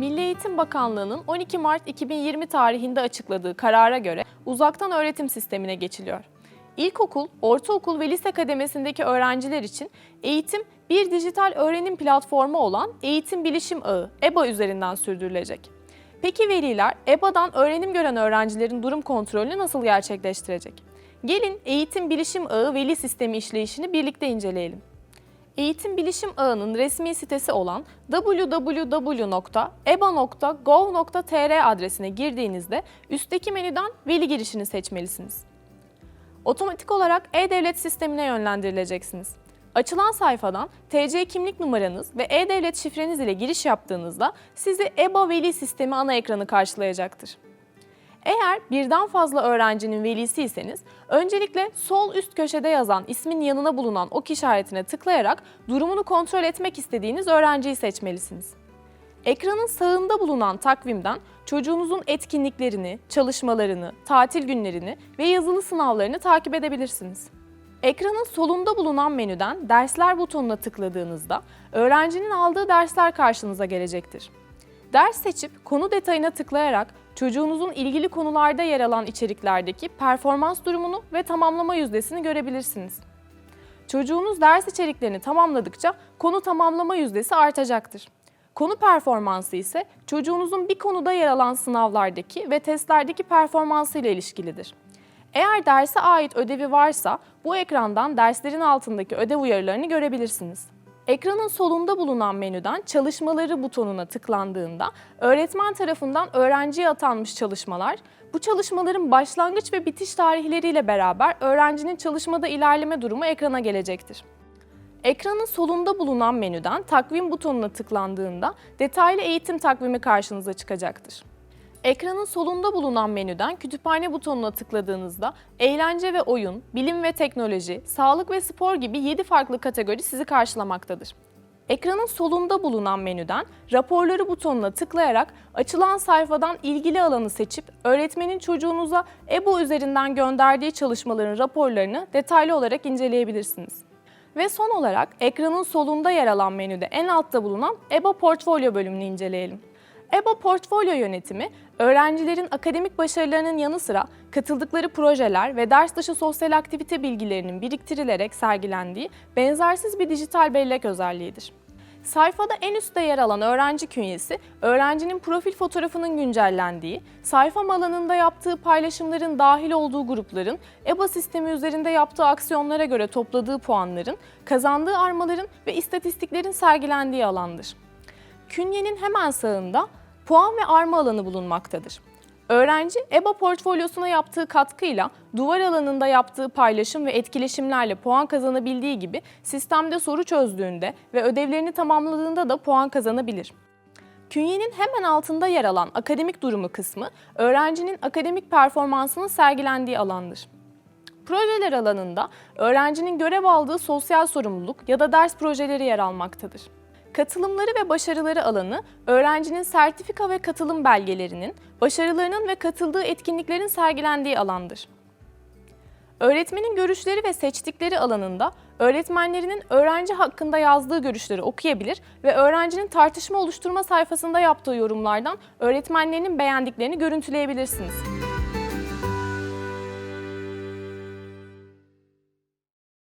Milli Eğitim Bakanlığı'nın 12 Mart 2020 tarihinde açıkladığı karara göre uzaktan öğretim sistemine geçiliyor. İlkokul, ortaokul ve lise kademesindeki öğrenciler için eğitim bir dijital öğrenim platformu olan Eğitim Bilişim Ağı, EBA üzerinden sürdürülecek. Peki veliler EBA'dan öğrenim gören öğrencilerin durum kontrolünü nasıl gerçekleştirecek? Gelin Eğitim Bilişim Ağı veli sistemi işleyişini birlikte inceleyelim. Eğitim Bilişim Ağı'nın resmi sitesi olan www.eba.gov.tr adresine girdiğinizde üstteki menüden veli girişini seçmelisiniz. Otomatik olarak e-devlet sistemine yönlendirileceksiniz. Açılan sayfadan TC kimlik numaranız ve e-devlet şifreniz ile giriş yaptığınızda sizi EBA veli sistemi ana ekranı karşılayacaktır. Eğer birden fazla öğrencinin velisiyseniz, öncelikle sol üst köşede yazan ismin yanına bulunan ok işaretine tıklayarak durumunu kontrol etmek istediğiniz öğrenciyi seçmelisiniz. Ekranın sağında bulunan takvimden çocuğunuzun etkinliklerini, çalışmalarını, tatil günlerini ve yazılı sınavlarını takip edebilirsiniz. Ekranın solunda bulunan menüden Dersler butonuna tıkladığınızda öğrencinin aldığı dersler karşınıza gelecektir. Ders seçip konu detayına tıklayarak çocuğunuzun ilgili konularda yer alan içeriklerdeki performans durumunu ve tamamlama yüzdesini görebilirsiniz. Çocuğunuz ders içeriklerini tamamladıkça konu tamamlama yüzdesi artacaktır. Konu performansı ise çocuğunuzun bir konuda yer alan sınavlardaki ve testlerdeki performansı ile ilişkilidir. Eğer derse ait ödevi varsa bu ekrandan derslerin altındaki ödev uyarılarını görebilirsiniz. Ekranın solunda bulunan menüden çalışmaları butonuna tıklandığında öğretmen tarafından öğrenciye atanmış çalışmalar, bu çalışmaların başlangıç ve bitiş tarihleriyle beraber öğrencinin çalışmada ilerleme durumu ekrana gelecektir. Ekranın solunda bulunan menüden takvim butonuna tıklandığında detaylı eğitim takvimi karşınıza çıkacaktır. Ekranın solunda bulunan menüden kütüphane butonuna tıkladığınızda eğlence ve oyun, bilim ve teknoloji, sağlık ve spor gibi 7 farklı kategori sizi karşılamaktadır. Ekranın solunda bulunan menüden raporları butonuna tıklayarak açılan sayfadan ilgili alanı seçip öğretmenin çocuğunuza EBO üzerinden gönderdiği çalışmaların raporlarını detaylı olarak inceleyebilirsiniz. Ve son olarak ekranın solunda yer alan menüde en altta bulunan EBA Portfolyo bölümünü inceleyelim. EBA Portfolyo Yönetimi, öğrencilerin akademik başarılarının yanı sıra katıldıkları projeler ve ders dışı sosyal aktivite bilgilerinin biriktirilerek sergilendiği benzersiz bir dijital bellek özelliğidir. Sayfada en üstte yer alan öğrenci künyesi, öğrencinin profil fotoğrafının güncellendiği, sayfa alanında yaptığı paylaşımların dahil olduğu grupların, EBA sistemi üzerinde yaptığı aksiyonlara göre topladığı puanların, kazandığı armaların ve istatistiklerin sergilendiği alandır. Künyenin hemen sağında puan ve arma alanı bulunmaktadır. Öğrenci EBA portfolyosuna yaptığı katkıyla duvar alanında yaptığı paylaşım ve etkileşimlerle puan kazanabildiği gibi sistemde soru çözdüğünde ve ödevlerini tamamladığında da puan kazanabilir. Künyenin hemen altında yer alan akademik durumu kısmı öğrencinin akademik performansının sergilendiği alandır. Projeler alanında öğrencinin görev aldığı sosyal sorumluluk ya da ders projeleri yer almaktadır. Katılımları ve başarıları alanı, öğrencinin sertifika ve katılım belgelerinin, başarılarının ve katıldığı etkinliklerin sergilendiği alandır. Öğretmenin görüşleri ve seçtikleri alanında öğretmenlerinin öğrenci hakkında yazdığı görüşleri okuyabilir ve öğrencinin tartışma oluşturma sayfasında yaptığı yorumlardan öğretmenlerinin beğendiklerini görüntüleyebilirsiniz.